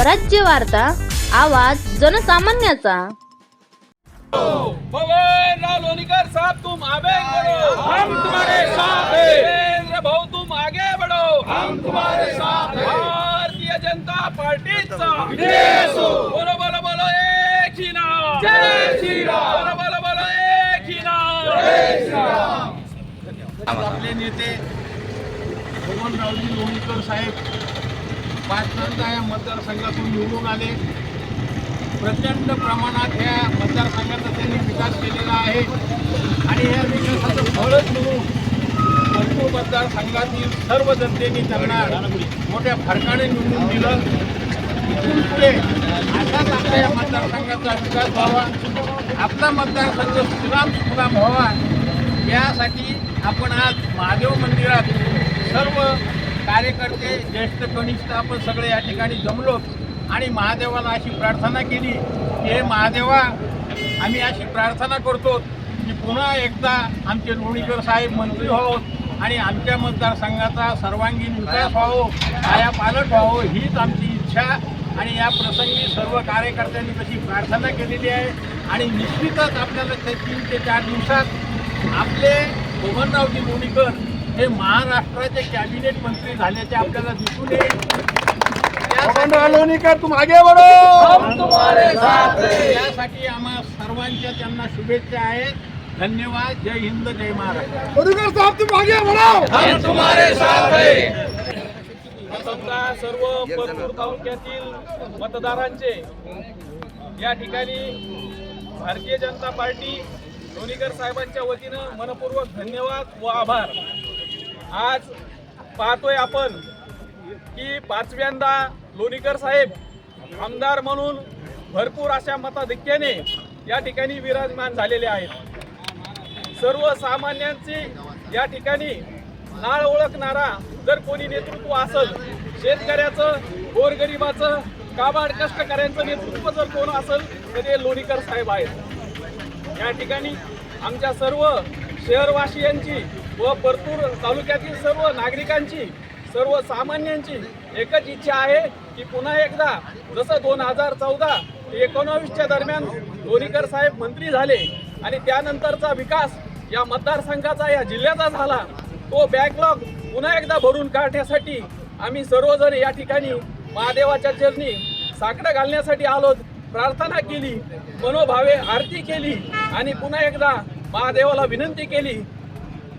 स्वराज्य वार्ता आवाज जनसामान्याचा. पवन राव लोनीकर साहब तुम आगे बढ़ो. हम तुम्हारे साथ हैं. नरेंद्र भाऊ तुम आगे बढ़ो. हम तुम्हारे साथ हैं. भारतीय जनता पार्टीचा बोलो बोलो बोलो एक ही नाम. जय श्री राम. बोलो बोलो बोलो एक ही नाम. जय श्री राम. आपले नेते भगवानरावजी लोणीकर साहेब पाचव्यांदा या मतदारसंघातून निवडून आले. प्रचंड प्रमाणात ह्या मतदारसंघाचा त्यांनी विकास केलेला आहे. आणि या विकासाचं फळच म्हणून भरपूर मतदारसंघातील सर्व जनतेने त्यांना मोठ्या फरकाने निवडून दिलं. इथून पुढे असाच आपल्या या मतदारसंघाचा विकास व्हावा. आपला मतदारसंघ सुराम सुराम व्हावा. यासाठी आपण आज महादेव मंदिरात सर्व कार्यकर्ते ज्येष्ठ कनिष्ठ आपण सगळे या ठिकाणी जमलो आणि महादेवाला अशी प्रार्थना केली की हे महादेवा आम्ही अशी प्रार्थना करतो की पुन्हा एकदा आमचे लोणीकर साहेब मंत्री व्हावं आणि आमच्या मतदारसंघाचा सर्वांगीण विकास व्हावं काया पालट व्हावं हीच आमची इच्छा. आणि या प्रसंगी सर्व कार्यकर्त्यांनी तशी प्रार्थना केलेली आहे. आणि निश्चितच आपल्याला ते तीन ते चार दिवसात आपले बबनरावजी लोणीकर हे महाराष्ट्राचे कॅबिनेट मंत्री झाल्याचे आपल्याला दिसून येईल. त्यासाठी- लोनीकर तुम आगे बढ़ो हम तुम्हारे त्यासाठी आम्हा सर्वांच्या त्यांना शुभेच्छा आहेत. धन्यवाद. जय हिंद जय महाराष्ट्र. लोनीकर साहब तुम आगे बढ़ो हम तुम्हारे साथ हैं. समजा सर्व परतूर तालुक्यातील मतदारांचे या ठिकाणी भारतीय जनता पार्टी लोणीकर साहेबांच्या वतीनं मनपूर्वक धन्यवाद व आभार. आज पाहतोय आपण की पाचव्यांदा लोणीकर साहेब आमदार म्हणून भरपूर अशा मताधिक्याने या ठिकाणी विराजमान झालेले आहेत. सर्वसामान्यांची या ठिकाणी नाळ ओळखणारा जर कोणी नेतृत्व असेल शेतकऱ्याचं गोरगरिबाचं काबाड कष्टकऱ्यांचं नेतृत्व जर कोण असेल तर ते लोणीकर साहेब आहेत. या ठिकाणी आमच्या सर्व शहरवासियांची व परतूर तालुक्यातील सर्व नागरिकांची सर्वसामान्यांची एकच इच्छा आहे की पुन्हा एकदा जसं दोन हजार चौदा ते एकोणावीसच्या दरम्यान लोणीकर साहेब मंत्री झाले आणि त्यानंतरचा विकास या मतदारसंघाचा या जिल्ह्याचा झाला तो बॅकलॉग पुन्हा एकदा भरून काढण्यासाठी आम्ही सर्वजण या ठिकाणी महादेवाच्या चरणी साकडं घालण्यासाठी आलो प्रार्थना केली मनोभावे आरती केली आणि पुन्हा एकदा महादेवाला विनंती केली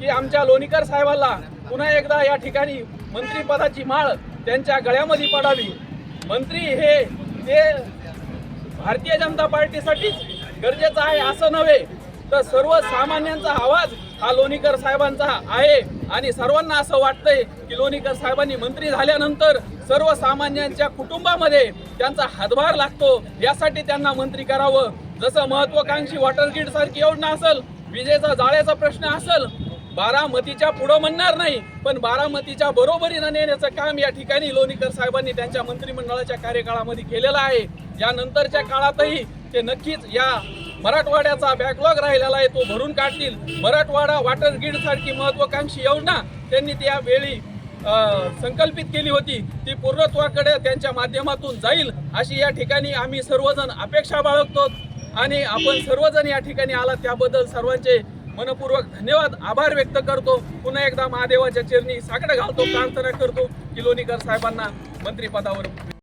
की आमच्या लोणीकर साहेबांना पुन्हा एकदा या ठिकाणी मंत्रीपदाची माळ त्यांच्या गळ्यामध्ये पडावी. मंत्री हे ते भारतीय जनता पार्टीसाठीच गरजेचं आहे असं नव्हे तर सर्वसामान्यांचा आवाज हा लोणीकर साहेबांचा आहे. आणि सर्वांना असं वाटतंय की लोणीकर साहेबांनी मंत्री झाल्यानंतर सर्वसामान्यांच्या कुटुंबामध्ये त्यांचा हातभार लागतो यासाठी त्यांना मंत्री करावं. जसं महत्वाकांक्षी वॉटर ग्रीड सारखी योजना असेल विजेचा जाळ्याचा प्रश्न असेल बारामतीच्या पुढं म्हणणार नाही पण बारामतीच्या बरोबरीनं नेण्याचं काम या ठिकाणी लोणीकर साहेबांनी त्यांच्या मंत्रिमंडळाच्या कार्यकाळामध्ये केलेलं आहे. यानंतरच्या काळातही ते नक्कीच या मराठवाड्याचा बॅकलॉग राहिलेला आहे तो भरून काढतील. मराठवाडा वॉटर ग्रीड सारखी महत्वाकांक्षी योजना त्यांनी त्यावेळी संकल्पित केली होती. ती पूर्णत्वाकडे त्यांच्या माध्यमातून जाईल अशी या ठिकाणी आम्ही सर्वजण अपेक्षा बाळगतो. आणि आपण सर्वजण या ठिकाणी आला त्याबद्दल सर्वांचे मनपूर्वक धन्यवाद आभार व्यक्त करतो. पुन्हा एकदा महादेवाच्या चरणी साकडं घालतो प्रार्थना करतो. किलोनीकर साहेबांना मंत्रिपदावर